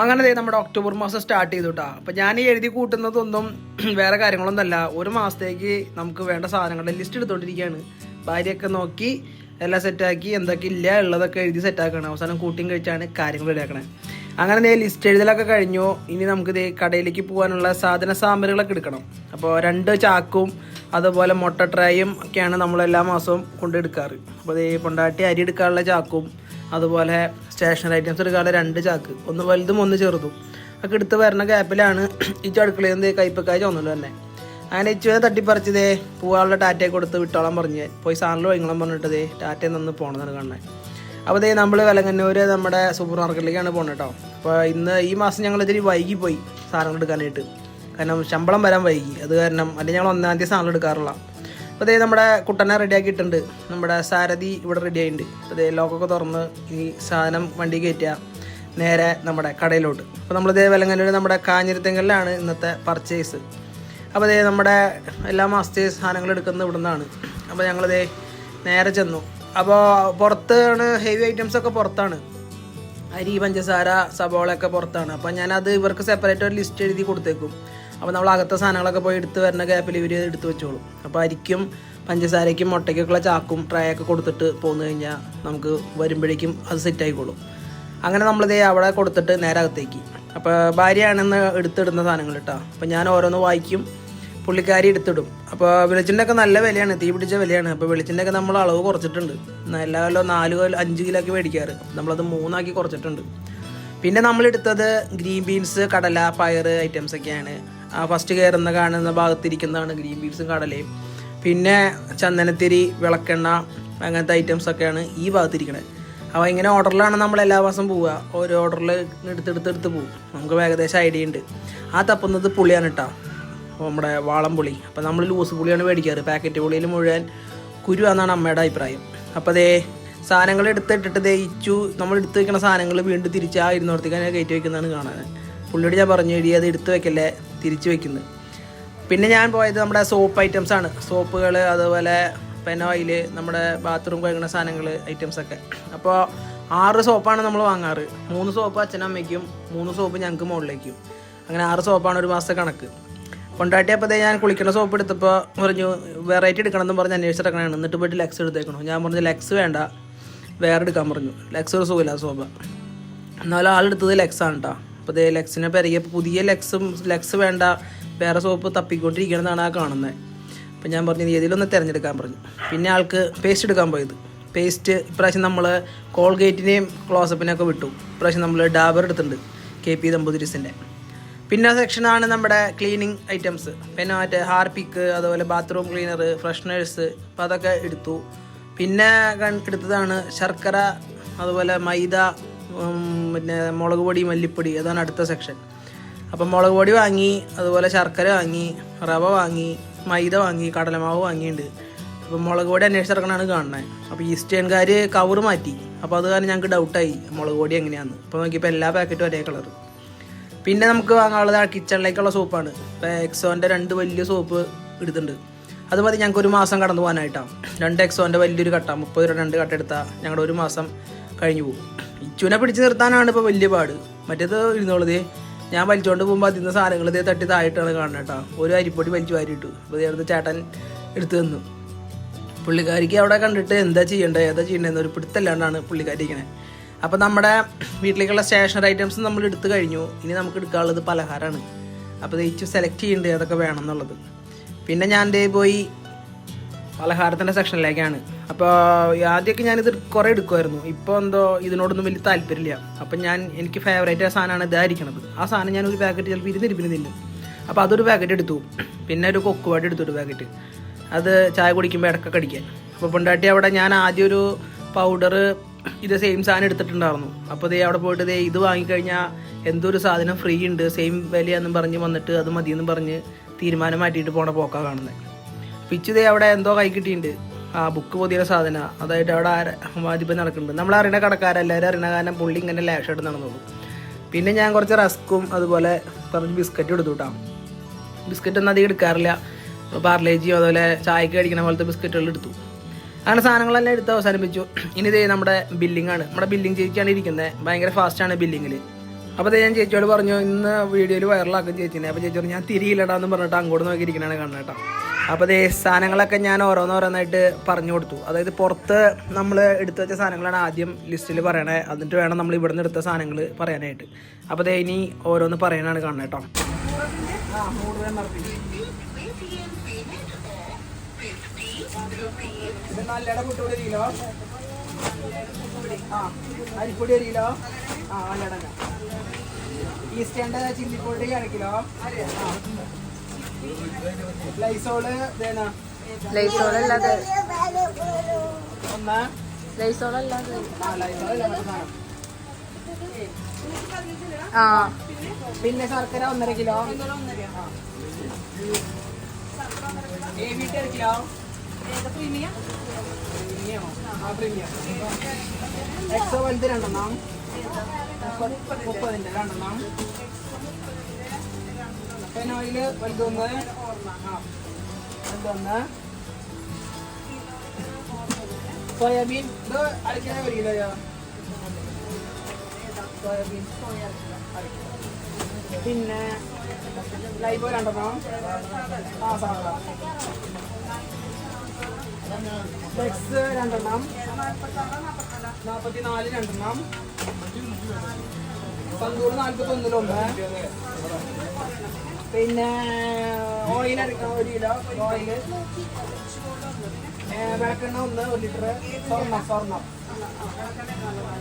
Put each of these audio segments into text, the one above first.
അങ്ങനെ നമ്മുടെ ഒക്ടോബർ മാസം സ്റ്റാർട്ട് ചെയ്തു കേട്ടോ അപ്പം ഞാൻ ഈ എഴുതി കൂട്ടുന്നതൊന്നും വേറെ കാര്യങ്ങളൊന്നുമല്ല. ഒരു മാസത്തേക്ക് നമുക്ക് വേണ്ട സാധനങ്ങളുടെ ലിസ്റ്റ് എടുത്തോണ്ടിരിക്കുകയാണ് ഭാര്യയൊക്കെ നോക്കി എല്ലാം സെറ്റാക്കി എന്തൊക്കെ ഇല്ല ഉള്ളതൊക്കെ എഴുതി സെറ്റാക്കണം അവസാനം കൂട്ടിയും കഴിച്ചാണ് കാര്യങ്ങൾ റെഡിയാക്കണേ അങ്ങനെ ദേ ലിസ്റ്റ് എഴുതലൊക്കെ കഴിഞ്ഞു. ഇനി നമുക്ക് ദേ കടയിലേക്ക് പോകാനുള്ള സാധന സാമഗ്രികളൊക്കെ എടുക്കണം. അപ്പോൾ രണ്ട് ചാക്കും അതുപോലെ മുട്ട ട്രേയും ഒക്കെയാണ് നമ്മൾ എല്ലാ മാസവും കൊണ്ടെടുക്കാറ് അപ്പോൾ ദേ പൊണ്ടാട്ടി അരി എടുക്കാനുള്ള ചാക്കും അതുപോലെ സ്റ്റേഷനറി ഐറ്റംസ് എടുക്കാനുള്ള രണ്ട് ചാക്ക്. ഒന്ന് വലുതും ഒന്ന് ചെറുതും. ഒക്കെ എടുത്ത് വരുന്ന ഗ്യാപ്പിലാണ് ഈ അടുക്കളയിൽ നിന്ന് കൈപ്പക്കായ തോന്നുന്നു തന്നെ. അങ്ങനെ ഇച്ചുവരെ തട്ടിപ്പറിച്ചതേ പൂവാളുടെ ടാറ്റയെ കൊടുത്ത് വിട്ടോളം പറഞ്ഞ്. പോയി സാറിൽ വൈകണം പറഞ്ഞിട്ടതേ ടാറ്റയിൽ നിന്ന് പോകണമെന്നാണ് കാണുന്നത് അപ്പോൾ ദേ നമ്മൾ വിലങ്ങന്നൂര് നമ്മുടെ സൂപ്പർ മാർക്കറ്റിലേക്കാണ് പോകുന്നത് കേട്ടോ അപ്പോൾ ഇന്ന് ഈ മാസം ഞങ്ങൾ ഇത്തിരി വൈകി പോയി സാധനങ്ങൾ എടുക്കാനായിട്ട്. കാരണം ശമ്പളം വരാൻ വൈകി. അത് കാരണം അല്ലെങ്കിൽ ഞങ്ങൾ ഒന്നാം തീയതി സാധനം എടുക്കാറുള്ള അപ്പോൾ ഇതേ നമ്മുടെ കുട്ടനെ റെഡി ആക്കിയിട്ടുണ്ട്. നമ്മുടെ സാരഥി ഇവിടെ റെഡി ആയിട്ടുണ്ട് അപ്പോൾ ഇതേ ലോക്കൊക്കെ തുറന്ന് ഈ സാധനം വണ്ടി കയറ്റുക നേരെ നമ്മുടെ കടയിലോട്ട്. അപ്പോൾ നമ്മളിതേ വിലങ്ങന്നൂർ നമ്മുടെ കാഞ്ഞിരത്തെങ്കലിലാണ് ഇന്നത്തെ പർച്ചേസ് അപ്പോൾ അതേ നമ്മുടെ എല്ലാ മാസത്തെ സാധനങ്ങളും എടുക്കുന്നത് ഇവിടെ നിന്നാണ് അപ്പോൾ ഞങ്ങളിതേ നേരെ ചെന്നു. അപ്പോൾ പുറത്താണ് ഹെവി ഐറ്റംസ് ഒക്കെ പുറത്താണ്. അരി പഞ്ചസാര സബോളയൊക്കെ പുറത്താണ്. അപ്പോൾ ഞാനത് ഇവർക്ക് സെപ്പറേറ്റ് ഒരു ലിസ്റ്റ് എഴുതി കൊടുത്തേക്കും. അപ്പോൾ നമ്മൾ അകത്തെ സാധനങ്ങളൊക്കെ പോയി എടുത്ത് വരുന്ന ഗ്യാപ്പിൽ ഇവർ എടുത്ത് വെച്ചോളും. അപ്പോൾ അരിക്കും പഞ്ചസാരയ്ക്കും മുട്ടയ്ക്കൊക്കെയുള്ള ചാക്കും ട്രേ ഒക്കെ കൊടുത്തിട്ട് പോന്നു കഴിഞ്ഞാൽ നമുക്ക് വരുമ്പോഴേക്കും അത് സെറ്റ് ആയിക്കോളും. അങ്ങനെ നമ്മളിത് അവിടെ കൊടുത്തിട്ട് നേരെ അകത്തേക്ക്. അപ്പോൾ ഭാര്യയാണെന്ന് എടുത്തിടുന്ന സാധനങ്ങൾ കേട്ടോ അപ്പോൾ ഞാൻ ഓരോന്ന് വായിക്കും പുള്ളിക്കാരി എടുത്തിടും. അപ്പോൾ വെളിച്ചിന്റെയൊക്കെ നല്ല വിലയാണ് തീ പിടിച്ച വിലയാണ്. അപ്പോൾ വെളിച്ചിന്റെയൊക്കെ നമ്മൾ അളവ് കുറച്ചിട്ടുണ്ട്. എല്ലാ കിലോ നാല് കിലോ അഞ്ച് കിലോ ഒക്കെ മേടിക്കാറ്. നമ്മളത് മൂന്നാക്കി കുറച്ചിട്ടുണ്ട്. പിന്നെ നമ്മൾ എടുത്തത് ഗ്രീൻ ബീൻസ് കടല പയർ ഐറ്റംസ് ഒക്കെയാണ്. ഫസ്റ്റ് കയറുന്ന കാണുന്ന ഭാഗത്തിരിക്കുന്നതാണ് ഗ്രീൻ ബീഡ്സും കടലയും. പിന്നെ ചന്ദനത്തിരി വിളക്കെണ്ണ അങ്ങനത്തെ ഐറ്റംസ് ഒക്കെയാണ് ഈ ഭാഗത്തിരിക്കുന്നത് അപ്പോൾ ഇങ്ങനെ ഓർഡറിലാണ് നമ്മൾ എല്ലാ മാസം പോവുക. ഓരോ ഓർഡറിൽ എടുത്തെടുത്തെടുത്ത് പോകും നമുക്ക് ഏകദേശം ഐഡിയ ഉണ്ട്. ആ തപ്പുന്നത് പുളിയാണ് കേട്ടോ നമ്മുടെ വാളം പുളി. അപ്പോൾ നമ്മൾ ലൂസ് പുളിയാണ് മേടിക്കാറ്. പാക്കറ്റ് പുളിയിൽ മുഴുവൻ കുരു എന്നാണ് അമ്മയുടെ അഭിപ്രായം. അപ്പോൾ അതേ സാധനങ്ങൾ എടുത്തിട്ടിട്ട് ദയിച്ചു നമ്മൾ എടുത്ത് വെക്കുന്ന സാധനങ്ങൾ വീണ്ടും തിരിച്ച് ആ ഇരുന്നോടത്തേക്ക് കയറ്റി വെക്കുന്നതാണ് കാണാൻ. പുള്ളിയോട് ഞാൻ പറഞ്ഞു എഴുതി അത് എടുത്ത് വെക്കല്ലേ? തിരിച്ച് വെക്കുന്നത് പിന്നെ ഞാൻ പോയത് നമ്മുടെ സോപ്പ് ഐറ്റംസ് ആണ്. സോപ്പുകൾ അതുപോലെ പെനോയിൽ നമ്മുടെ ബാത്റൂം കഴുകുന്ന സാധനങ്ങൾ ഐറ്റംസ് ഒക്കെ. അപ്പോൾ ആറ് സോപ്പാണ് നമ്മൾ വാങ്ങാറ്. മൂന്ന് സോപ്പ് അച്ഛനമ്മയ്ക്കും മൂന്ന് സോപ്പ് ഞങ്ങൾക്ക് മുകളിലേക്കും അങ്ങനെ ആറ് സോപ്പാണ് ഒരു മാസത്തെ കണക്ക്. കൊണ്ടാട്ടിയപ്പോഴത്തേ ഞാൻ കുളിക്കുന്ന സോപ്പ് എടുത്തപ്പോൾ പറഞ്ഞു വെറൈറ്റി എടുക്കണം എന്ന് പറഞ്ഞ് അന്വേഷിച്ചിറക്കണതാണ് എന്നിട്ട് പോയിട്ട് ലെക്സ് എടുത്തേക്കണം. ഞാൻ പറഞ്ഞു ലെക്സ് വേണ്ട. വേറെ എടുക്കാൻ പറഞ്ഞു. ലെക്സ് ഒരു സുഖമില്ല സോപ്പ്. എന്നാലും ആളെടുത്തത് ലെക്സ് ആണ് കേട്ടോ അപ്പോൾ ഇതേ ലെക്സിനെ പെരുകിയ പുതിയ ലെക്സും ലെക്സ് വേണ്ട വേറെ സോപ്പ് തപ്പിക്കൊണ്ടിരിക്കണമെന്നാണ് ആ കാണുന്നത് അപ്പോൾ ഞാൻ പറഞ്ഞു ഏതിലൊന്ന് തിരഞ്ഞെടുക്കാൻ പറഞ്ഞു. പിന്നെ ആൾക്ക് പേസ്റ്റ് എടുക്കാൻ പോയത്. പേസ്റ്റ് ഇപ്രാവശ്യം നമ്മൾ കോൾഗേറ്റിനെയും ക്ലോസപ്പിനെയൊക്കെ വിട്ടു. ഇപ്രാവശ്യം നമ്മൾ ഡാബർ എടുത്തിട്ടുണ്ട് കെ പി ദമ്പതിരിസിന്റെ പിന്നെ സെക്ഷനാണ് നമ്മുടെ ക്ലീനിങ് ഐറ്റംസ് പിന്നെ മറ്റേ ഹാർപിക്ക് അതുപോലെ ബാത്റൂം ക്ലീനർ ഫ്രഷ്നേഴ്സ് അപ്പോൾ അതൊക്കെ എടുത്തു. പിന്നെ എടുത്തതാണ് ശർക്കര അതുപോലെ മൈദ പിന്നെ മുളക് പൊടി മല്ലിപ്പൊടി അതാണ് അടുത്ത സെക്ഷൻ അപ്പം മുളക് പൊടി വാങ്ങി അതുപോലെ ശർക്കര വാങ്ങി റവ വാങ്ങി മൈദ വാങ്ങി കടലമാവ് വാങ്ങിയിട്ടുണ്ട് അപ്പം മുളക് പൊടി അന്വേഷിച്ചിറക്കണാണ് കാണുന്നത്. അപ്പോൾ ഈസ്റ്റേൺകാർ കവർ മാറ്റി. അപ്പോൾ അത് കാരണം ഞങ്ങൾക്ക് ഡൗട്ടായി മുളക് പൊടി എങ്ങനെയാണെന്ന് അപ്പോൾ നോക്കിയപ്പോൾ എല്ലാ പാക്കറ്റും ഒരേ കളർ പിന്നെ നമുക്ക് വാങ്ങാനുള്ളത് കിച്ചണിലേക്കുള്ള സോപ്പാണ് ഇപ്പോൾ എക്സോന്റെ രണ്ട് വലിയ സോപ്പ് എടുത്തിട്ടുണ്ട് അത് മതി ഞങ്ങൾക്ക് ഒരു മാസം കടന്നു പോകാനായിട്ടാണ് രണ്ട് എക്സോന്റെ വലിയൊരു കട്ട മുപ്പത് രൂപ രണ്ട് കട്ട എടുത്താൽ ഞങ്ങളുടെ ഒരു മാസം കഴിഞ്ഞു പോകും. ഇച്ചുവിനെ പിടിച്ച് നിർത്താനാണ് ഇപ്പോൾ വലിയ പാട്. മറ്റേത് ഇരുന്നോളതേ ഞാൻ വലിച്ചുകൊണ്ട് പോകുമ്പോൾ അതിന്ന് സാധനങ്ങൾ ഇതേ തട്ടി താഴെയിട്ടാണ് കാണുന്നത് കേട്ടോ. ഒരു അരിപ്പൊടി വലിച്ചു വാരിയിട്ടു. അപ്പോൾ ഇതേടുത്ത് ചേട്ടൻ എടുത്തു തന്നു. പുള്ളിക്കാരിക്ക് അവിടെ കണ്ടിട്ട് എന്താ ചെയ്യേണ്ടത് ഏതാ ചെയ്യേണ്ടതെന്ന് ഒരു പിടുത്തല്ലാണ്ടാണ് പുള്ളിക്കാരി ഇരിക്കണേ. അപ്പോൾ നമ്മുടെ വീട്ടിലേക്കുള്ള സ്റ്റേഷനറി ഐറ്റംസ് നമ്മൾ എടുത്തു കഴിഞ്ഞു. ഇനി നമുക്ക് എടുക്കാനുള്ളത് പലഹാരമാണ് അപ്പോൾ തേച്ച് സെലക്ട് ചെയ്യേണ്ടത് ഏതൊക്കെ വേണം എന്നുള്ളത്. പിന്നെ ഞാൻ പോയി പലഹാരത്തിന്റെ സെക്ഷനിലേക്കാണ് അപ്പോൾ ആദ്യമൊക്കെ ഞാനിത് കുറേ എടുക്കുമായിരുന്നു ഇപ്പോൾ എന്തോ ഇതിനോടൊന്നും വലിയ താല്പര്യമില്ല. അപ്പം ഞാൻ എനിക്ക് ഫേവറേറ്റ് ആ സാധനമാണ് ഇതായിരിക്കണത്. ആ സാധനം ഞാൻ ഒരു പാക്കറ്റ് ചിലപ്പോൾ ഇരുന്നിരിപ്പിന് തിന്നും അപ്പോൾ അതൊരു പാക്കറ്റ് എടുത്തു. പിന്നെ ഒരു കൊക്കുപാട് എടുത്തു ഒരു പാക്കറ്റ് അത് ചായ കുടിക്കുമ്പോൾ ഇടക്കൊക്കെ അടിക്കാൻ. അപ്പോൾ പൊണ്ടാട്ടി അവിടെ ഞാൻ ആദ്യം ഒരു പൗഡർ ഇത് സെയിം സാധനം എടുത്തിട്ടുണ്ടായിരുന്നു. അപ്പോൾ ദേ അവിടെ പോയിട്ട് ദേ ഇത് വാങ്ങിക്കഴിഞ്ഞാൽ എന്തോ ഒരു സാധനം ഫ്രീ ഉണ്ട് സെയിം വിലയാണെന്നും പറഞ്ഞ് വന്നിട്ട് അത് മതിയെന്നും പറഞ്ഞ് തീരുമാനം മാറ്റിയിട്ട് പോണ പോക്കാണ് കാണുന്നത് പിച്ച് ദേ അവിടെ എന്തോ കൈ കിട്ടിയിട്ടുണ്ട് ആ ബുക്ക് പൊതിയ സാധന. അതായിട്ട് അവിടെ ആര നടക്കുന്നുണ്ട്. നമ്മൾ അറിയണ കടക്കാരെല്ലാവരും അറിയണ കാരണം പുള്ളി ഇങ്ങനെ ലാഷായിട്ട് നടന്നോളൂ. പിന്നെ ഞാൻ കുറച്ച് റസ്ക്കും അതുപോലെ കുറച്ച് ബിസ്ക്കറ്റ് എടുത്തു കേട്ടോ ബിസ്ക്കറ്റ് ഒന്നും അധികം എടുക്കാറില്ല. പാർലേജിയും അതുപോലെ ചായക്ക് കഴിക്കണ പോലത്തെ ബിസ്ക്കറ്റുകൾ എടുത്തു. അങ്ങനെ സാധനങ്ങളെല്ലാം എടുത്ത് അവസാനിപ്പിച്ചു. ഇനി ഇതേ നമ്മുടെ ബില്ലിംഗ് ആണ് നമ്മുടെ ബില്ലിംഗ് ചേച്ചിയാണ് ഇരിക്കുന്നത് ഭയങ്കര ഫാസ്റ്റാണ് ബില്ലിങ്ങിൽ അപ്പോൾ ഞാൻ ചേച്ചിയോട് പറഞ്ഞു ഇന്ന് വീഡിയോയിൽ വൈറലാക്കും ചേച്ചിനെ. അപ്പോൾ ചേച്ചി പറഞ്ഞു ഞാൻ തിരിയില്ലടാന്ന് പറഞ്ഞിട്ട് അങ്ങോട്ട് നോക്കിയിരിക്കണാണ് കാണുന്നത് കേട്ടോ അപ്പോൾ അതേ സാധനങ്ങളൊക്കെ ഞാൻ ഓരോന്നോരോന്നായിട്ട് പറഞ്ഞു കൊടുത്തു അതായത് പുറത്ത് നമ്മൾ എടുത്തു വെച്ച സാധനങ്ങളാണ് ആദ്യം ലിസ്റ്റിൽ പറയണേ എന്നിട്ട് വേണം നമ്മൾ ഇവിടെ നിന്ന് എടുത്ത സാധനങ്ങൾ പറയാനായിട്ട് അപ്പോൾ അതേ ഇനി ഓരോന്ന് പറയാനാണ് കാണുന്നത് കേട്ടോ കിലോ ആ അരിപ്പൊടി ഒരു കിലോ ആ നല്ലടങ്ങ ഈസ്റ്റേണ്ട ചില്ലിപ്പൊടി അര കിലോ ആ ലൈസോൾ ലൈസോൾ ആ ലൈസോൾ അല്ലാതെ ആ. പിന്നെ ശർക്കര ഒന്നര കിലോ. ആ. ഏ വീട്ട് ഒരു കിലോ. എക്സോ വലുത് രണ്ടെണ്ണം. മുപ്പത്- മുപ്പതിന്റെ രണ്ടെണ്ണം. പിന്നെ ലൈബോ രണ്ടെണ്ണം. ആ സാധാ. ഫ്ലെക്സ് രണ്ടെണ്ണം. നാൽപ്പത്തി നാല് രണ്ടെണ്ണം. പന്തൂറ് നാൽപ്പത്തി ഒന്നിലൊന്ന് പിന്നെ ഓയിൽ എടുക്കണം ഒരു കിലോ ഓയിൽ വിളക്കെണ്ണ ഒന്ന് ഒരു ലിറ്റർ സ്വർണം സ്വർണം.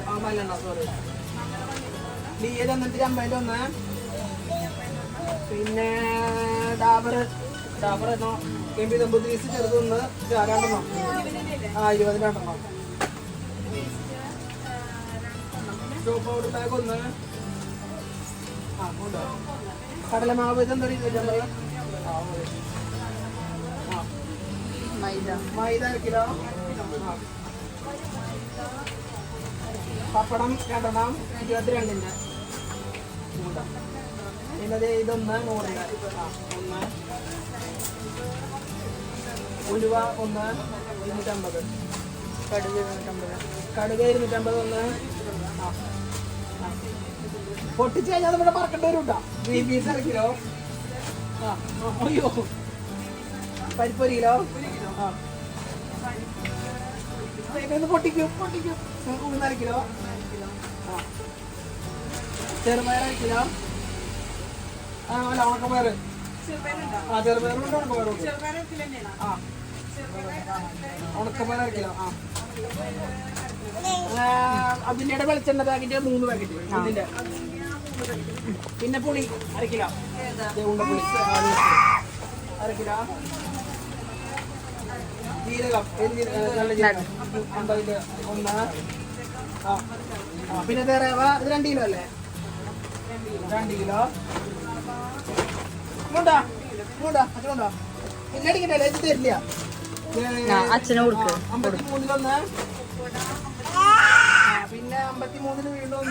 ആ മല്ലെണ്ണ സോറി ഡീയൽ തന്നിട്ട് അമ്പതിന്റെ ഒന്ന്. പിന്നെ ഡാബർ ഡാബർ എന്നോ എം പി തമ്പുത്രീസ് ചെറുതൊന്ന് രണ്ടെണ്ണം. ആ ഇരുപത് രണ്ടെണ്ണം. സോപ്പ് പൗഡർ ബാഗ് ഒന്ന്. കടലമാവ് ഇതെന്താ. മൈദ. മൈദ കിലോ. പപ്പടം രണ്ടെണ്ണം ഇരുപത്തിരണ്ടിന്റെ മൂന്ന് ദേ ഇതൊന്ന് നൂറിന്റെ ഒന്ന് ഉലുവ ഒന്ന് ഇരുന്നൂറ്റമ്പത്. കടുക് ഇരുന്നൂറ്റമ്പത്. കടുക് ഇരുന്നൂറ്റമ്പത് ഒന്ന്. ആ. പൊട്ടിച്ച് കഴിഞ്ഞാൽ നമ്മുടെ പറക്കേണ്ടി വരും ഗ്രീൻ അര കിലോ. ആ അയ്യോ. പരിപ്പ് ഒരു കിലോ. ആ. ഇതൊന്ന് പൊട്ടിക്കും. പൊട്ടിക്കും. മൂന്നര കിലോ. ആ. ചെറുപയർ അര കിലോ. ആ അല്ല ഉണക്കപ്പയർ ആ ചെറുപയറുണ്ട് ഉണക്കപ്പയറുണ്ട് ആ. ഉണക്കപ്പയർ അര കിലോ. ആ അതിന്റെ വെളിച്ചെണ്ണ പാക്കറ്റ് മൂന്ന് പാക്കറ്റ് ഇതിന്റെ. പിന്നെ പുളി അര കിലോ. ദേ ഉണ്ടപ്പുളി അര കിലോ. ജീരകം ജീരകം? നല്ല ജീരകം. അമ്പതിന്റെ ഒന്ന്. ആ. പിന്നെ റവ ഇത് രണ്ട് കിലോ അല്ലേ? രണ്ട് കിലോ. ഇങ്ങോട്ടാ. ഇങ്ങോട്ടാ. അച്ഛനുണ്ടോ പിന്നെ അടിക്കണ്ടല്ലേ ഇത് തരില്ല. അച്ഛനെ കൊടുക്ക്. അമ്പത്തി മൂന്നിലൊന്ന്. ആ, പിന്നെ അമ്പത്തി വീണ്ടും.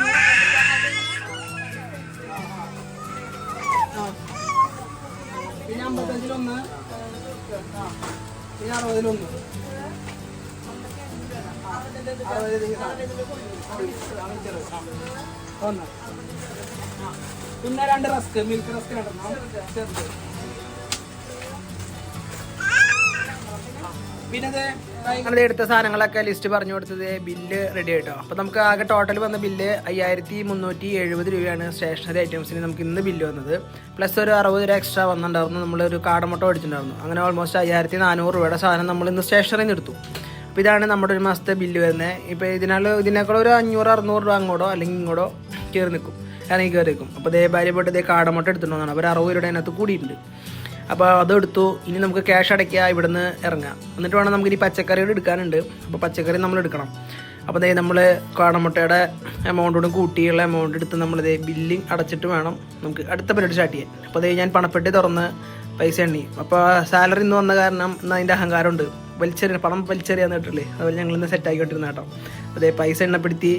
പിന്നെ അമ്പത്തഞ്ചിലൊന്ന്. പിന്നെ അറുപതിലൊന്ന്. ഒന്ന്. പിന്നെ രണ്ട് റസ്ക് മിൽക്ക് റസ്ക് രണ്ടെണ്ണം. ചെറുത്. പിന്നെ എടുത്ത സാധനങ്ങളൊക്കെ ലിസ്റ്റ് പറഞ്ഞു കൊടുത്തത് ബില്ല് റെഡി ആയിട്ടോ. അപ്പോൾ നമുക്ക് ആകെ ടോട്ടൽ വന്ന ബില്ല് അയ്യായിരത്തി മുന്നൂറ്റി എഴുപത് രൂപയാണ് സ്റ്റേഷനറി ഐറ്റംസിന് നമുക്ക് ഇന്ന് ബില്ല് വന്നത്. പ്ലസ് ഒരു അറുപത് രൂപ എക്സ്ട്രാ വന്നിട്ടുണ്ടായിരുന്നു. ഒരു കാടമുട്ട മേടിച്ചിട്ടുണ്ടായിരുന്നു. അങ്ങനെ ഓൾമോസ്റ്റ് അയ്യായിരത്തി നാനൂറ് രൂപയുടെ സാധനം നമ്മൾ ഇന്ന് സ്റ്റേഷനറിയിൽ നിന്ന് എടുത്തു. അപ്പോൾ ഇതാണ് നമ്മുടെ ഒരു മാസത്തെ ബില്ല് വരുന്നത് ഇപ്പൊ ഇതിനാൽ ഇതിനേക്കാൾ ഒരു അഞ്ഞൂറ് അറുന്നൂറ് രൂപ അങ്ങോട്ടോ അല്ലെങ്കിൽ ഇങ്ങോട്ടോ കയറി നിൽക്കും. ഇറങ്ങി കയറി നിൽക്കും. അപ്പോൾ ദേ ഭാര്യ പോയിട്ട് ഇതേ കാടമുട്ട എടുത്തിട്ടുണ്ടെന്നാണ്. അപ്പോൾ ഒരു അറുപത് രൂപയുടെ അതിനകത്ത് കൂടിയിട്ടുണ്ട്. അപ്പോൾ അതെടുത്തു. ഇനി നമുക്ക് ക്യാഷ് അടയ്ക്കുക ഇവിടുന്ന് ഇറങ്ങാം. എന്നിട്ട് വേണം നമുക്ക് ഇനി പച്ചക്കറികൾ എടുക്കാനുണ്ട്. അപ്പോൾ പച്ചക്കറി നമ്മൾ എടുക്കണം. അപ്പോൾ ദേ നമ്മൾ കാടമുട്ടയുടെ എമൗണ്ടോടും കൂട്ടിയുള്ള എമൗണ്ട് എടുത്ത് നമ്മൾ ദേ അടച്ചിട്ട് വേണം നമുക്ക് അടുത്ത പരിപാടി സ്റ്റാർട്ട് ചെയ്യാൻ. അപ്പോൾ ദേ ഞാൻ പണപ്പെട്ടി തുറന്ന് പൈസ എണ്ണി. അപ്പോൾ സാലറി ഇന്ന് വന്ന കാരണം ഇന്ന് അതിന്റെ അഹങ്കാരമുണ്ട്. വലിച്ചെറിയ പണം വലിച്ചെറിയാന്ന് കേട്ടില്ലേ അതുപോലെ ഞങ്ങൾ ഇന്ന് സെറ്റ് ആക്കിക്കൊണ്ടിരുന്ന കേട്ടോ. അതേ പൈസ എണ്ണപ്പെടുത്തി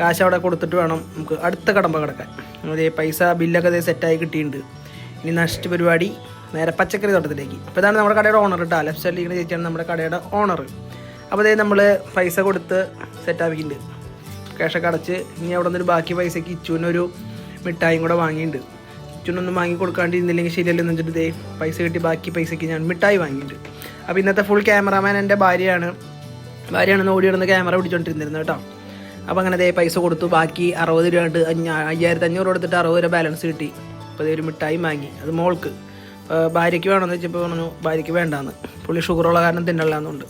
കാശ് അവിടെ കൊടുത്തിട്ട് വേണം നമുക്ക് അടുത്ത കടമ്പ കിടക്കാൻ. അതേ പൈസ ബില്ലൊക്കെ അതേ സെറ്റായി കിട്ടിയിട്ടുണ്ട്. ഇനി നഷ്ട പരിപാടി. നേരെ പച്ചക്കറി തോട്ടത്തിലേക്ക്. അപ്പോൾ ഇതാണ് നമ്മുടെ കടയുടെ ഓണർ കേട്ടോ ലെഫ്റ്റ് സൈഡിൽ ഇങ്ങനെ ചേച്ചിയാണ് നമ്മുടെ കടയുടെ ഓണർ അപ്പോൾ അതേ നമ്മൾ പൈസ കൊടുത്ത് സെറ്റാക്കിയിട്ടുണ്ട് ക്യാഷൊക്കെ അടച്ച് ഇനി അവിടെ നിന്നൊരു ബാക്കി പൈസയ്ക്ക് ഇച്ചുവിനൊരു മിഠായും കൂടെ വാങ്ങിയിട്ടുണ്ട്. ഇച്ചുവിനൊന്നും വാങ്ങി കൊടുക്കാണ്ടിരുന്നില്ലെങ്കിൽ ശരിയല്ലെന്ന് വെച്ചിട്ട് ദേ പൈസ കിട്ടി ബാക്കി പൈസയ്ക്ക് ഞാൻ മിഠായി വാങ്ങിയിട്ടുണ്ട്. അപ്പോൾ ഇന്നത്തെ ഫുൾ ക്യാമറാമാൻ എന്റെ ഭാര്യയാണ്. ഭാര്യയാണ് ഓടി നടന്ന് ക്യാമറ പിടിച്ചോണ്ടിരുന്നിരുന്നത് കേട്ടോ. അപ്പോൾ അങ്ങനെ ദേ പൈസ കൊടുത്തു ബാക്കി അറുപത് രൂപ അഞ്ഞ- അയ്യായിരത്തി അഞ്ഞൂറ് കൊടുത്തിട്ട് അറുപത് രൂപ ബാലൻസ് കിട്ടി. അപ്പോൾ ദേ ഒരു മിഠായി വാങ്ങി. അത് മോൾക്ക്. ഭാര്യയ്ക്ക് വേണമെന്ന് വെച്ചപ്പോൾ പറഞ്ഞു ഭാര്യയ്ക്ക് വേണ്ടാന്ന്. പുള്ളി ഷുഗറുള്ള കാരണം തിന്നല്ലാന്നുണ്ട്.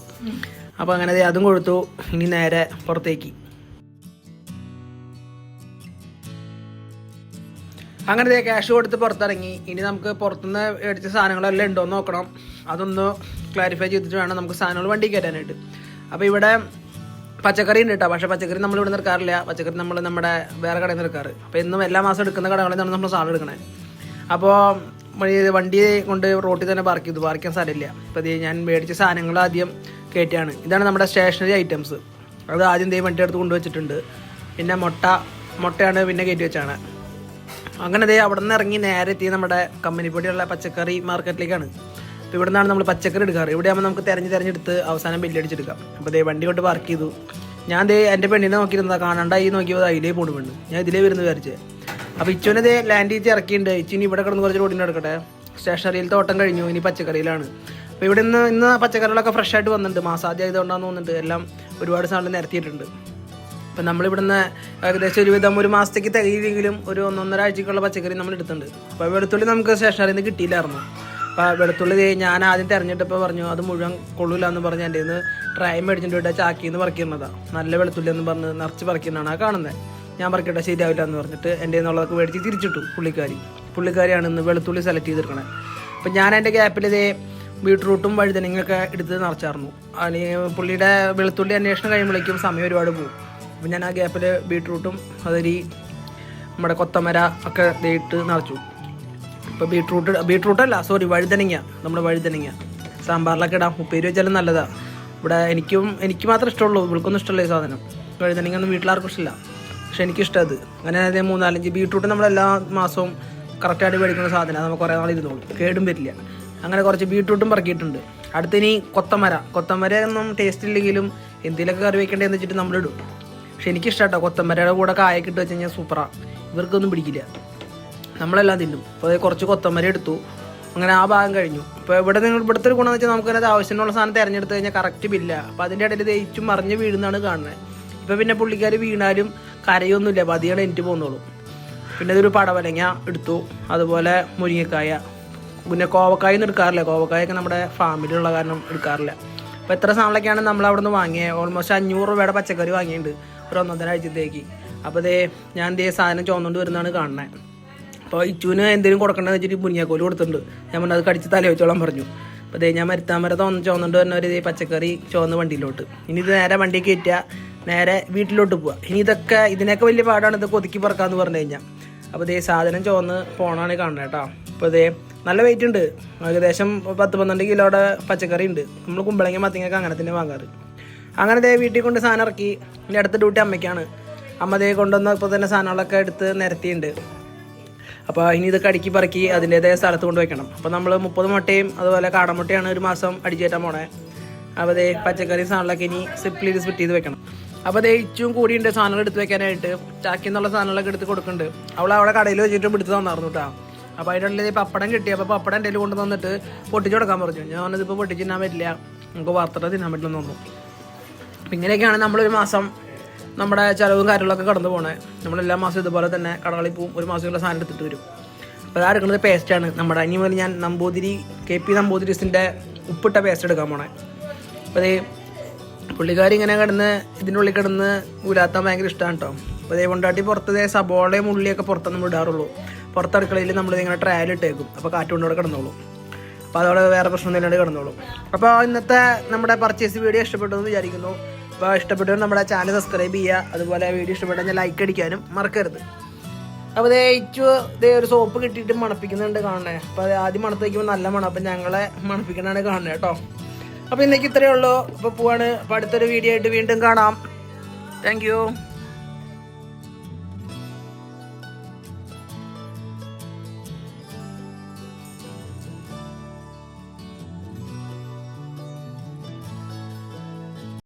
അപ്പോൾ അങ്ങനെ അതും കൊടുത്തു. ഇനി നേരെ പുറത്തേക്ക്. അങ്ങനെ ക്യാഷ് കൊടുത്ത് പുറത്തിറങ്ങി. ഇനി നമുക്ക് പുറത്തുനിന്ന് മേടിച്ച സാധനങ്ങളെല്ലാം ഉണ്ടോ എന്ന് നോക്കണം. അതൊന്ന് ക്ലാരിഫൈ ചെയ്തിട്ട് വേണം നമുക്ക് സാധനങ്ങൾ വണ്ടി കയറ്റാനായിട്ട്. അപ്പോൾ ഇവിടെ പച്ചക്കറി ഉണ്ട് കേട്ടോ പക്ഷേ പച്ചക്കറി നമ്മൾ ഇവിടെ നിൽക്കാറില്ല പച്ചക്കറി നമ്മൾ നമ്മുടെ വേറെ കടയിൽ നിന്ന് എടുക്കാറ്. അപ്പോൾ എന്നും എല്ലാ മാസം എടുക്കുന്ന കടകളിൽ നിന്നാണ് നമ്മൾ സാധനം എടുക്കണേ. അപ്പോൾ വണ്ടി കൊണ്ട് റോട്ടിൽ തന്നെ പാർക്ക് ചെയ്തു. പാർക്കാൻ സ്ഥലമില്ല. അപ്പോൾ ഇത് ഞാൻ മേടിച്ച സാധനങ്ങൾ ആദ്യം കയറ്റിയാണ് ഇതാണ് നമ്മുടെ സ്റ്റേഷനറി ഐറ്റംസ് അത് ആദ്യം ദേ വണ്ടി എടുത്ത് കൊണ്ടുവച്ചിട്ടുണ്ട് പിന്നെ മുട്ട മുട്ടയാണ് പിന്നെ കയറ്റി വെച്ചാണ്. അങ്ങനെ ദേ അവിടെ നിന്ന് ഇറങ്ങി നേരെ എത്തി നമ്മുടെ കമ്പനിപ്പൊടിയുള്ള പച്ചക്കറി മാർക്കറ്റിലേക്കാണ്. അപ്പോൾ ഇവിടെ നിന്നാണ് നമ്മൾ പച്ചക്കറി എടുക്കാറ്. ഇവിടെ ആകുമ്പോൾ നമുക്ക് തിരഞ്ഞ് തിരഞ്ഞെടുത്ത് അവസാനം ബില്ലടിച്ചെടുക്കാം അപ്പോൾ ദേ വണ്ടി കൊണ്ട് പാർക്ക് ചെയ്തു. ഞാൻ ദേ എന്റെ പെണ്ണിനെ നോക്കിയിരുന്നതാണ് കാണണ്ടായി നോക്കിയപ്പോൾ അതിലേ പോണു പെണ്ണ്. ഞാൻ ഇതിലേ വരുന്നു വിചാരിച്ചത് അപ്പോൾ ഇച്ചുവിനെ ദേ ലാൻഡ് ചെയ്ത് ഇറക്കിയിട്ടുണ്ട് ഇച്ചിനി ഇവിടെ കിടന്ന് കുറച്ച് റോഡിന് എടുക്കട്ടെ. സ്റ്റേഷനറിയിൽ തോട്ടം കഴിഞ്ഞു. ഇനി പച്ചക്കറിയിലാണ്. അപ്പോൾ ഇവിടെ നിന്ന് ഇന്ന് പച്ചക്കറികളൊക്കെ ഫ്രഷ് ആയിട്ട് വന്നിട്ടുണ്ട്. മാസാദ്യം ആയതുകൊണ്ടാന്ന് തോന്നുന്നുണ്ട്. എല്ലാം ഒരുപാട് സാധനം നിരത്തിയിട്ടുണ്ട്. അപ്പം നമ്മളിവിടുന്ന് ഏകദേശം ഒരുവിധം ഒരു മാസത്തേക്ക് തികയില്ലെങ്കിലും ഒരു ഒന്നൊന്നര ആഴ്ചക്കുള്ള പച്ചക്കറി നമ്മൾ എടുത്തിട്ടുണ്ട്. അപ്പോൾ വെളുത്തുള്ളി നമുക്ക് സ്റ്റേഷനറിയിൽ നിന്ന് കിട്ടിയില്ലായിരുന്നു. അപ്പോൾ വെളുത്തുള്ളി ഞാൻ ആദ്യം തിരഞ്ഞെടുപ്പോൾ പറഞ്ഞു അത് മുഴുവൻ കൊള്ളൂല എന്ന് പറഞ്ഞ് എന്റെ നിന്ന് ട്രൈ മേടിച്ചിട്ട് ചാക്കിന്ന് പറിക്കുന്നതാണ് നല്ല വെളുത്തുള്ളി എന്ന് പറഞ്ഞ് നിറച്ച് പറിക്കുന്നതാണ് ആ കാണുന്നത് ഞാൻ പറിക്കട്ടെ ശരിയാവില്ല എന്ന് പറഞ്ഞിട്ട് എന്റെ നിന്നുള്ളതൊക്കെ മേടിച്ച് തിരിച്ചിട്ടു പുള്ളിക്കാരി. പുള്ളിക്കാരിയാണ് ഇന്ന് വെളുത്തുള്ളി സെലക്ട് ചെയ്തിരിക്കണേ അപ്പം ഞാൻ എന്റെ ഗ്യാപ്പിൽ ഇതേ ബീട്രൂട്ടും വഴുതനങ്ങയൊക്കെ എടുത്ത് നിറച്ചായിരുന്നു അല്ലെങ്കിൽ പുള്ളിയുടെ വെളുത്തുള്ളി അന്വേഷണം കഴിയുമ്പോഴേക്കും സമയം ഒരുപാട് പോകും. അപ്പം ഞാൻ ആ ഗ്യാപ്പിൽ ബീട്രൂട്ടും അതരി നമ്മുടെ കൊത്തമര ഒക്കെ ഇട്ട് നിറച്ചു. ഇപ്പോൾ ബീട്രൂട്ട് ബീട്രൂട്ടല്ല സോറി വഴുതനങ്ങ നമ്മുടെ വഴുതനങ്ങ. സാമ്പാറിലൊക്കെ ഇടാം ഉപ്പേരി വെച്ചാലും നല്ലതാണ് ഇവിടെ എനിക്കും എനിക്ക് മാത്രമേ ഇഷ്ടമുള്ളൂ ഇവൾക്കൊന്നും ഇഷ്ടമല്ല ഈ സാധനം. വഴുതനങ്ങ ഒന്നും വീട്ടിലാർക്കും ഇഷ്ടമില്ല. പക്ഷെ എനിക്കിഷ്ടം അത്. അങ്ങനെ അതേ മൂന്നാലഞ്ച് ബീട്രൂട്ട് നമ്മൾ എല്ലാ മാസവും കറക്റ്റായിട്ട് മേടിക്കുന്ന സാധനമാണ് നമുക്ക് കുറേ നാൾ ഇരുന്നോളൂ കേടും വരില്ല. അങ്ങനെ കുറച്ച് ബീട്രൂട്ടും പറക്കിയിട്ടുണ്ട്. അടുത്തിനി കൊത്തമര. കൊത്തമര ഒന്നും ടേസ്റ്റ് ഇല്ലെങ്കിലും എന്തെങ്കിലുമൊക്കെ കറി വെക്കേണ്ടതെന്ന് വെച്ചിട്ട് നമ്മളിടും പക്ഷെ എനിക്കിഷ്ടം കേട്ടോ കൊത്തമരയുടെ കൂടെ കായക്കിട്ട് വെച്ച് കഴിഞ്ഞാൽ സൂപ്പറാണ് ഇവർക്കൊന്നും പിടിക്കില്ല. നമ്മളെല്ലാം തിന്നും. അപ്പോൾ കുറച്ച് കൊത്തമര എടുത്തു. അങ്ങനെ ആ ഭാഗം കഴിഞ്ഞു. അപ്പോൾ ഇവിടെ നിങ്ങൾ ഇവിടുത്തെ ഒരു ഗുണമെന്ന് വെച്ചാൽ നമുക്കതിനകത്ത് ആവശ്യമുള്ള സാധനം തിരഞ്ഞെടുത്ത് കഴിഞ്ഞാൽ കറക്റ്റ് ബില്ല അപ്പോൾ അതിന്റെ ഇടയിൽ തേച്ചും മറിഞ്ഞ് വീഴുന്നതാണ് കാണുന്നത്. ഇപ്പോൾ പിന്നെ പുള്ളിക്കാർ വീണാലും കരയൊന്നുമില്ല. പതിയാണ് എനിക്ക് പോകുന്നുള്ളൂ. പിന്നെ ഇതൊരു പടവലങ്ങ എടുത്തു. അതുപോലെ മുരിങ്ങക്കായ. പിന്നെ കോവക്കായ ഒന്നും എടുക്കാറില്ല. കോവക്കായൊക്കെ നമ്മുടെ ഫാമിലിയുള്ള കാരണം എടുക്കാറില്ല. അപ്പോൾ എത്ര സാധനങ്ങളൊക്കെയാണ് നമ്മൾ അവിടെ നിന്ന് വാങ്ങിയത് ഓൾമോസ്റ്റ് അഞ്ഞൂറ് രൂപയുടെ പച്ചക്കറി വാങ്ങിയിട്ടുണ്ട്. ഒരു ഒന്നൊന്നര ആഴ്ചത്തേക്ക്. അപ്പോൾ ദേ ഞാൻ ദേ സാധനം ചോന്നുകൊണ്ട് വരുന്നതാണ് കാണുന്നത് അപ്പോൾ ഇച്ചുവിന് എന്തെങ്കിലും കൊടുക്കണമെന്ന് വെച്ചിട്ട് മുരിങ്ങക്കോൽ കൊടുത്തിട്ടുണ്ട്. ഞാൻ പറഞ്ഞു അത് കടിച്ച് തല വെച്ചോളാൻ പറഞ്ഞു. അപ്പോൾ ദേ ഞാൻ മരുത്താൻ തോന്ന് ചോന്നുകൊണ്ട് വരുന്ന ഒരു പച്ചക്കറി ചോന്ന് വണ്ടിയിലോട്ട്. ഇനി ഇത് നേരെ വണ്ടി കയറ്റുക. നേരെ വീട്ടിലോട്ട് പോവുക ഇനി ഇതൊക്കെ ഇതിനൊക്കെ വലിയ പാടാണ് ഇതൊക്കെ ഒതുക്കി പറക്കാന്ന് പറഞ്ഞു കഴിഞ്ഞാൽ അപ്പോൾ ഇതേ സാധനം ചുവന്ന് പോണാണ് കാണുന്നത് കേട്ടോ. അപ്പോൾ ദേ നല്ല വെയിറ്റ് ഉണ്ട്. ഏകദേശം പത്ത് പന്ത്രണ്ട് കിലോയുടെ പച്ചക്കറി ഉണ്ട്. നമ്മൾ കുമ്പളങ്ങി മത്തിങ്ങൊക്കെ അങ്ങനെ തന്നെ വാങ്ങാറ്. അങ്ങനെ ദേ വീട്ടിൽ കൊണ്ട് സാധനം ഇറക്കി. ഇനി അടുത്ത ഡ്യൂട്ടി അമ്മയ്ക്കാണ്. അമ്മ ദേ കൊണ്ടുവന്ന ഇപ്പോൾ തന്നെ സാധനങ്ങളൊക്കെ എടുത്ത് നിരത്തിയിട്ടുണ്ട് അപ്പോൾ ഇനി ഇതൊക്കെ അടുക്കി പറക്കി അതിന്റേതായ സ്ഥലത്ത് കൊണ്ട് വെക്കണം. അപ്പോൾ നമ്മൾ മുപ്പത് മുട്ടയും അതുപോലെ കാടമുട്ടയാണ് ഒരു മാസം അടിച്ചേറ്റാൻ പോണേ. അപ്പോൾ അതേ പച്ചക്കറി സാധനങ്ങളൊക്കെ ഇനി സിപ്പിൽ സ്പിറ്റ് ചെയ്ത് വെക്കണം. അപ്പോൾ അതേ ഇച്ചും കൂടിയുണ്ട് സാധനങ്ങൾ എടുത്ത് വെക്കാനായിട്ട്. ചാക്കി എന്നുള്ള സാധനങ്ങളൊക്കെ എടുത്ത് കൊടുക്കുന്നുണ്ട് അവൾ അവിടെ കടയിൽ വെച്ചിട്ട് പിടിച്ച് തന്നായിരുന്നു കേട്ടോ അപ്പോൾ അതിന്റെ ഉള്ളിൽ പപ്പടം കിട്ടി. അപ്പോൾ പപ്പടം എന്റെ കൊണ്ട് തന്നിട്ട് പൊട്ടിച്ച് കൊടുക്കാൻ പറഞ്ഞു. ഞാൻ പറഞ്ഞത് പൊട്ടിച്ച് തിന്നാൻ പറ്റില്ല. നമുക്ക് വറുത്തിട്ട് തിന്നാൻ പറ്റില്ലെന്ന് തോന്നുന്നു അപ്പം ഇങ്ങനെയൊക്കെയാണ് നമ്മളൊരു മാസം നമ്മുടെ ചിലവും കാര്യങ്ങളൊക്കെ കടന്നു പോണേ. നമ്മളെല്ലാ മാസം ഇതുപോലെ തന്നെ കടകളിൽ പോവും. ഒരു മാസമുള്ള സാധനം എടുത്തിട്ട് വരും. അപ്പോൾ അതാ എടുക്കുന്നത് പേസ്റ്റാണ് നമ്മുടെ ഇനി ഞാൻ നമ്പൂതിരി കെ പി നമ്പൂതിരിസിന്റെ ഉപ്പിട്ട പേസ്റ്റ് എടുക്കാൻ പോണേ. അപ്പോൾ പുള്ളിക്കാരി ഇങ്ങനെ കിടന്ന് ഇതിന്റെ ഉള്ളിൽ കിടന്ന് ഉലാത്താൻ ഭയങ്കര ഇഷ്ടമാണ് കേട്ടോ അപ്പോൾ അതേ കൊണ്ടാട്ടി പുറത്ത് സബോളയും ഉള്ളിയൊക്കെ പുറത്തൊന്നും വിടാറുള്ളൂ പുറത്തടുക്കളയിൽ നമ്മൾ ഇങ്ങനെ ട്രയൽ ഇട്ടേക്കും. അപ്പോൾ കാറ്റ് കൊണ്ടവിടെ കിടന്നോളൂ. അപ്പോൾ അതോടെ വേറെ പ്രശ്നം ഇല്ലാണ്ട് കിടന്നോളൂ. അപ്പോൾ ഇന്നത്തെ നമ്മുടെ പർച്ചേസ് വീഡിയോ ഇഷ്ടപ്പെട്ടു എന്ന് വിചാരിക്കുന്നു. അപ്പോൾ ഇഷ്ടപ്പെട്ടവർ നമ്മുടെ ചാനൽ സബ്സ്ക്രൈബ് ചെയ്യുക. അതുപോലെ വീഡിയോ ഇഷ്ടപ്പെട്ടാൽ ലൈക്ക് അടിക്കാനും മറക്കരുത്. അപ്പോൾ ഇച്ചു ദേ ഒരു സോപ്പ് കിട്ടിയിട്ട് മണപ്പിക്കുന്നുണ്ട് കാണണേ. അപ്പോൾ ആദ്യം മണത്ത് വയ്ക്കുമ്പോൾ നല്ല മണം. അപ്പം ഞങ്ങളെ മണപ്പിക്കണതാണ് കാണുന്നത് കേട്ടോ അപ്പോൾ ഇന്നേക്ക് ഇത്രയേ ഉള്ളൂ. അപ്പോൾ പോവാണ്. അപ്പോൾ അടുത്തൊരു വീഡിയോ ആയിട്ട് വീണ്ടും കാണാം. താങ്ക്